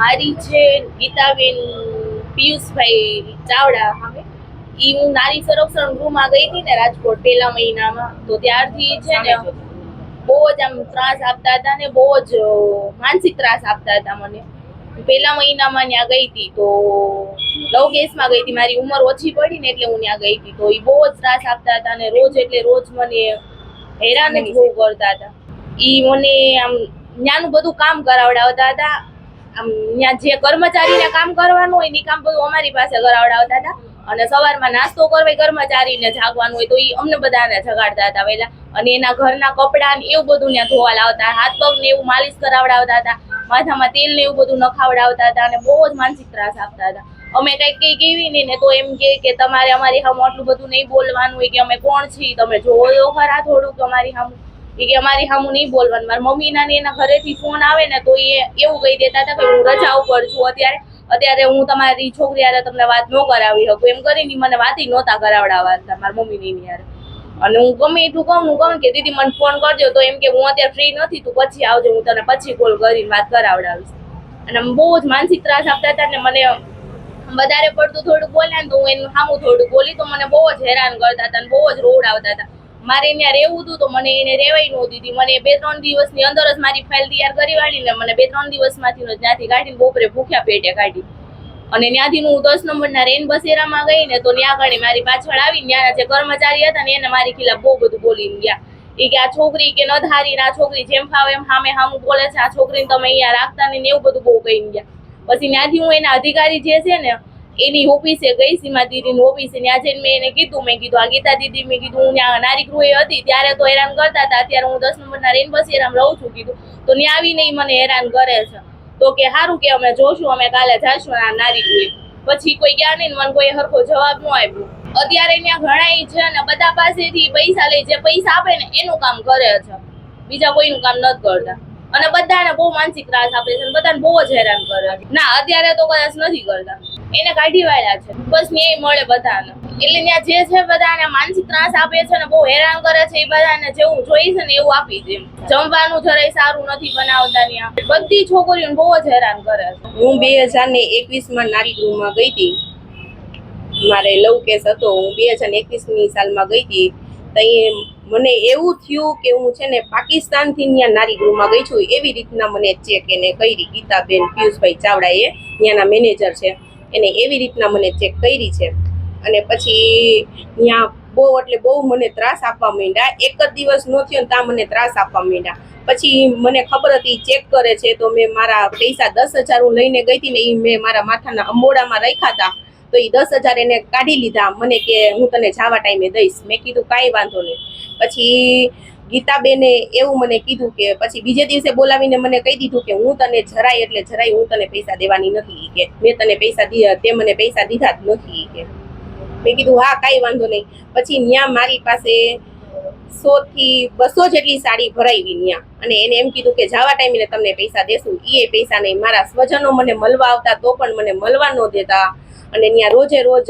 મારી છે ગીતાબેન પિયુષભાઈ ચાવડા સામે. એ હું નારી સંરક્ષણ ગૃહમાં ગઈ હતી ને રાજકોટ પહેલા મહિનામાં. તો ત્યારથી છે ને બહુ જ આમ ત્રાસ આપતા હતા ને બહુ જ માનસિક ત્રાસ આપતા હતા મને. પહેલા મહિનામાં ત્યાં ગઈ હતી તો લવ કેસમાં ગઈ હતી. મારી ઉંમર ઓછી પડી ને એટલે હું ત્યાં ગઈ હતી. તો એ બહુ જ ત્રાસ આપતા હતા ને રોજ એટલે રોજ મને હેરાન જ બહુ કરતા હતા. એ મને આમ ત્યાંનું બધું કામ કરાવડાવતા હતા. ત્યાં જે કર્મચારીને કામ કરવાનું હોય એ કામ બધું અમારી પાસે કરાવડાવતા હતા. અને સવારમાં નાસ્તો કરવા કર્મચારીને જાગવાનું હોય તો એ અમને બધાને જગાડતા હતા વહેલા. અને એના ઘરના કપડાં ને એવું બધું ત્યાં ધોવા લાવતા હાથ પગ ને એવું માલિશ કરાવડાવતા હતા. માથામાં તેલ ને એવું બધું નખાવડાવતા હતા અને બહુ જ માનસિક ત્રાસ આપતા હતા. અમે કઈ કઈ કેવી નહીં ને તો એમ કે કે તમારે અમારી સામે આટલું બધું નહીં બોલવાનું હોય કે અમે કોણ છીએ? તમે જોવો ખરા થોડુંક અમારી સામે ઈ કે અમારી સામું નહીં બોલવાનું. મારા મમ્મી ના એના ઘરેથી ફોન આવે ને તો એ એવું કહી દેતા હતા કે હું રજા ઉપર છું અત્યારે. અત્યારે હું તમારી છોકરી હારે તમને વાત ન કરાવી શકું. એમ કરીને મને વાત નહોતા કરાવડાવવા હતા મારા મમ્મી ની યાર અને હું ગમે એટલું કહું, હું કહું કે દીદી મને ફોન કરજો. તો એમ કે હું અત્યારે ફ્રી નથી, તું પછી આવજો, હું તને પછી કોલ કરીને વાત કરાવડાવીશ. અને બહુ જ માનસિક ત્રાસ આપતા હતા ને મને વધારે પડતું થોડું બોલ્યા ને તો હું એનું સામું થોડું બોલી તો મને બહુ જ હેરાન કરતા હતા અને બહુ જ રોડ આવતા હતા. મારે ત્યાં રહેવું હતું તો મને એને રહેવાય ન દીધી. મને બે ત્રણ દિવસની અંદર જ મારી ફાઇલ તૈયાર કરી વાળીને મને બે ત્રણ દિવસમાંથી ત્યાંથી કાઢીને બપોરે ભૂખ્યા પેટે કાઢી. અને ત્યાંથી હું દસ નંબરના રેન બસેરામાં ગઈ ને તો ત્યાં આગળ મારી પાછળ આવી ત્યાંના જે કર્મચારી હતા ને એને મારી ખિલાફ બહુ બધું બોલીને ગયા. એ કે આ છોકરી કે ન ધારી ને આ છોકરી જેમ ફાવે એમ સામે સામું બોલે છે, આ છોકરીને તમે અહીંયા રાખતા ને એવું બધું બહુ કહી ગયા. પછી ત્યાંથી હું એના અધિકારી જે છે ને એની ઓફિસે ગઈ સીમા દીદીની ઓફિસે. ત્યાં જઈને મેં એને કીધું, મેં કીધું, આ ગીતા દીદી, મેં કીધું, હું ત્યાં નારી ગૃહે હતી, ત્યારે તો હેરાન કરતા હતા. અત્યારે હું દસ નંબરના રેન બસેરામ રહું છું, કીધું. તો ત્યાં આવીને મને હેરાન કરે છે. તો કે સારું કે અમે જોશું, અમે કાલે જાશું આ નારી ગૃહે. પછી કોઈ ગયા નહીં મને કોઈ હરખો જવાબ ન આપ્યો. અત્યારે ત્યાં ઘણા છે ને બધા પાસેથી પૈસા લઈ જે પૈસા આપે ને એનું કામ કરે છે. બીજા કોઈનું કામ નથી કરતા. અને બધાને બહુ માનસિક ત્રાસ આપે છે અને બધાને બહુ જ હેરાન કરે છે. ના, અત્યારે તો કદાચ નથી કરતા. એને કાઢી વાળ્યા છે. બસ ન્યાય મળે બધાને. એટલે ત્યાં જે છે બધાને માનસિક ત્રાસ આપે છે ને બહુ હેરાન કરે છે એ બધાને જેવું જોઈ છે ને એવું આપી દે જમવાનું જરાય સારું નથી બનાવતા ત્યાં. બધી છોકરીઓને બહુ જ હેરાન કરે છે. હું બે હજાર ને એકવીસમાં નારી ગૃહમાં ગઈ હતી. મારે લવ કેસ હતો. હું બે હજાર એકવીસની સાલમાં ગઈ હતી. તઈ મને એવું થયું કે હું છે ને પાકિસ્તાનથી ત્યાં નારી ગૃહમાં ગઈ છું. એવી રીતના મને ચેક એને કરી. ગીતાબેન પિયુષભાઈ ચાવડાએ ત્યાંના મેનેજર છે. એને એવી રીતના મને ચેક કરી છે. અને પછી ત્યાં બહુ એટલે બહુ મને ત્રાસ આપવા માંડ્યા. એક જ દિવસ ન થયો ત્યાં મને ત્રાસ આપવા માંડ્યા. પછી મને ખબર હતી ચેક કરે છે તો મેં મારા પૈસા દસ હજાર હું લઈને ગઈ હતી ને એ મેં મારા માથાના અંબોડામાં રાખ્યા હતા તો એ દસ હજાર એને કાઢી લીધા. મને કે હું તને જવા ટાઈમે દઈશ. મેં કીધું કાંઈ વાંધો નહીં. પછી ગીતાબેને એવું મને કીધું કે પછી બીજે દિવસે બોલાવીને મને કહી દીધું કે હું તને જરાય એટલે જરાય હું તને પૈસા દેવાની નથી કે. મેં તને પૈસા દીધા તે મને પૈસા દીધા જ નથી કે. મેં કીધું, હા, કાંઈ વાંધો નહીં. પછી ત્યાં મારી પાસે સો થી બસો જેટલી સાડી ભરાવી ત્યાં અને એને એમ કીધું કે જવા ટાઈમે તમને પૈસા દેશું. એ પૈસા નહીં, મારા સ્વજનો મને મળવા આવતા તો પણ મને મળવા ન દેતા. અને ત્યાં રોજે રોજ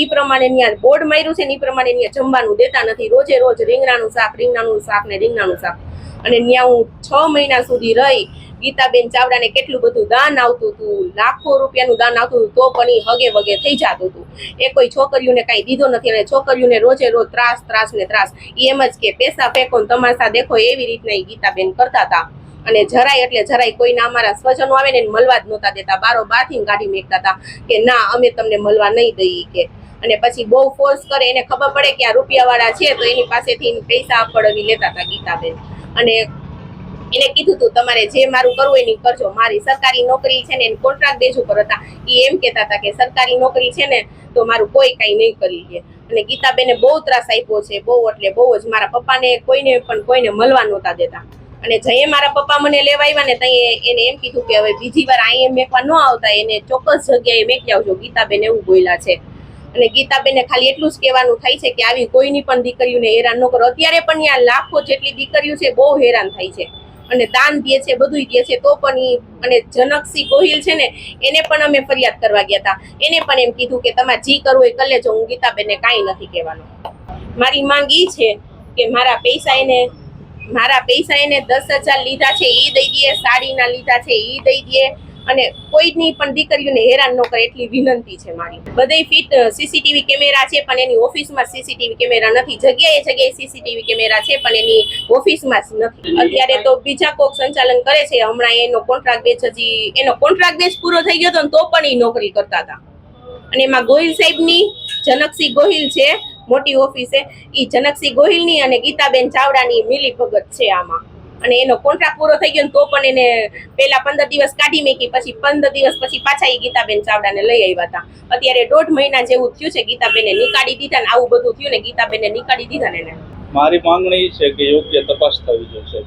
ઈ પ્રમાણે ત્યાં બોર્ડ માર્યું છે ને એ પ્રમાણે ત્યાં જમવાનું દેતા નથી. રોજે રોજ રીંગણાનું શાક રીંગણાનું શાક ને રીંગણાનું શાક. અને ત્યાં હું છ મહિના સુધી રહી, ગીતાબેન ચાવડાને કેટલું બધું દાન આવતું હતું લાખો રૂપિયાનું દાન આવતું હતું તો પણ એ હગે વગે થઈ જતું હતું એ કોઈ છોકરીઓને કાંઈ દીધો નથી અને છોકરીઓને રોજે રોજ ત્રાસ ત્રાસ ને ત્રાસ. એમ જ કે, પૈસા ફેંકો તમાશા દેખો. એવી રીતના એ ગીતાબેન કરતા હતા. અને જરાય એટલે જરાય કોઈના અમારા સ્વજનો આવે ને મળવા જ નહોતા દેતા. બારો બારથી કાઢી મેકતા હતા કે ના, અમે તમને મળવા નહીં દઈએ કે. અને પછી બહુ ફોર્સ કરે, એને ખબર પડે કે આ રૂપિયાવાળા છે, તો એની પાસેથી પૈસા પડવી લેતા હતા ગીતાબેન. અને એને કીધું તું, તમારે જે મારું કરવું હોય એ કરજો. મારી સરકારી નોકરી છે ને એને કોન્ટ્રાક્ટ બેઝ ઉપર હતા. એ એમ કહેતા હતા કે, સરકારી નોકરી છે ને, તો મારું કોઈ કાંઈ નહીં કરી લે. અને ગીતાબેને બહુ ત્રાસ આપ્યો છે, બહુ એટલે બહુ જ. મારા પપ્પાને કોઈને પણ કોઈને મળવા નહોતા દેતા. અને જઈએ મારા પપ્પા મને લેવા આવ્યા ને ત્યાં એને એમ કીધું કે હવે બીજી વાર અહીંયા મેકવા ન આવતા, એને ચોક્કસ જગ્યાએ મેકી આવજો ગીતાબેન એવું બોલ્યા છે. અને ગીતાબેને ખાલી એટલું જ કહેવાનું થાય છે કે આવી કોઈની પણ દીકરીઓને હેરાન ન કરો. અત્યારે પણ ત્યાં લાખો જેટલી દીકરીઓ છે બહુ હેરાન થાય છે. અને દાન દે છે બધું દે છે, તો પણ ઈ અને જનકસિંહ ગોહિલ છે ને, એને પણ અમે ફરિયાદ કરવા ગયા હતા એને પણ એમ કીધું કે તમારે જી કરવું એ કરી લેજો હું ગીતાબેનને કાંઈ નથી કહેવાનું. મારી માંગ ઈ છે કે મારા પૈસા એને મારા પૈસા એને દસ હજાર લીધા છે એ દઈ દે સાડીના લીધા છે એ દઈ દે અને કોઈની પણ દીકરીઓને હેરાન ન કરે એટલી વિનંતી છે મારી. બધે ફિટ સીસીટીવી કેમેરા છે, પણ એની ઓફિસમાં સીસીટીવી કેમેરા નથી. જગ્યાએ જગ્યાએ સીસીટીવી કેમેરા છે, પણ એની ઓફિસમાં નથી. અત્યારે તો બીજા કોક સંચાલન કરે છે, હમણાં એનો કોન્ટ્રાક્ટ બેચ હજી, એનો કોન્ટ્રાક્ટ બેચ પૂરો થઈ ગયો હતો તો પણ એ નોકરી કરતા હતા. અને એમાં ગોહિલ સાહેબની, જનકસિંહ ગોહિલ છે મોટી ઓફિસે. એ જનકસિંહ ગોહિલની અને ગીતાબેન ચાવડાની મિલી ભગત છે આમાં. અને એનો કોન્ટ્રાક્ટ પૂરો થઈ ગયો ને તો પણ એને પેલા પંદર દિવસ કાઢી મેકી, પછી પંદર દિવસ પછી પાછા એ ગીતાબેન ચાવડાને લઈ આવ્યા હતા. અત્યારે દોઢ મહિના જેવું થયું છે ગીતાબેને નીકાળી દીધા ને આવું બધું થયું ને ગીતાબેને નીકાળી દીધા ને મારી માંગણી છે કે યોગ્ય તપાસ થવી જોઈએ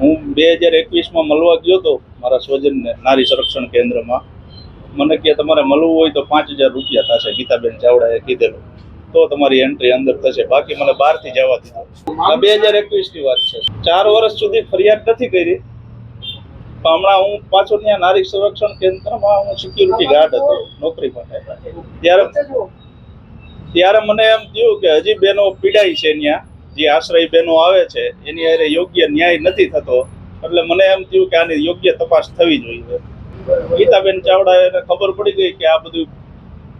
હું બે હજાર એકવીસમાં મળવા ગયો હતો મારા સ્વજનને નારી સંરક્ષણ કેન્દ્રમાં. મને કે તમારે મળવું હોય તો પાંચ હજાર રૂપિયા થશે, ગીતાબેન ચાવડાએ કીધેલું. તો તમારી એન્ટ્રી અંદર થશે. બાકી મને બહારથી જવા દીધો બે હજાર એકવીસની વાત છે. ચાર વર્ષ સુધી ફરિયાદ નથી કરી. હમણાં હું પાછો ત્યાં નારી સંરક્ષણ કેન્દ્રમાં હું સિક્યુરિટી ગાર્ડ હતો, નોકરી માટે ત્યારે ત્યારે મને એમ થયું કે હજી બેનો પીડાય છે ત્યાં જે આશ્રય બેનો આવે છે, એની અરે યોગ્ય ન્યાય નથી થતો. એટલે મને એમ થયું કે આની યોગ્ય તપાસ થવી જોઈએ. ગીતાબેન ચાવડા એને ખબર પડી ગઈ કે આ બધું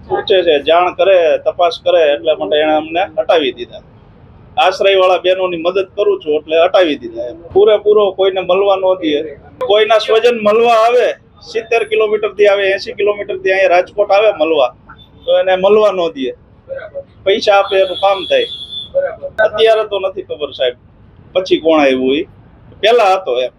પૂછે છે, જાણ કરે, તપાસ કરે એટલે માટે એણે અમને હટાવી દીધા. આશ્રય વાળા બહેનોની મદદ કરું છું એટલે હટાવી દીધા. પૂરેપૂરો કોઈને મળવા ન દે. કોઈના સ્વજન મળવા આવે, સિત્તેર કિલોમીટરથી આવે એસી કિલોમીટરથી અહીંયા રાજકોટ આવે મળવા, તો એને મળવા ન દે. પૈસા આપે એનું કામ થાય. અત્યારે તો નથી ખબર સાહેબ. પછી કોણ આવ્યું એ પેલા હતો એમ.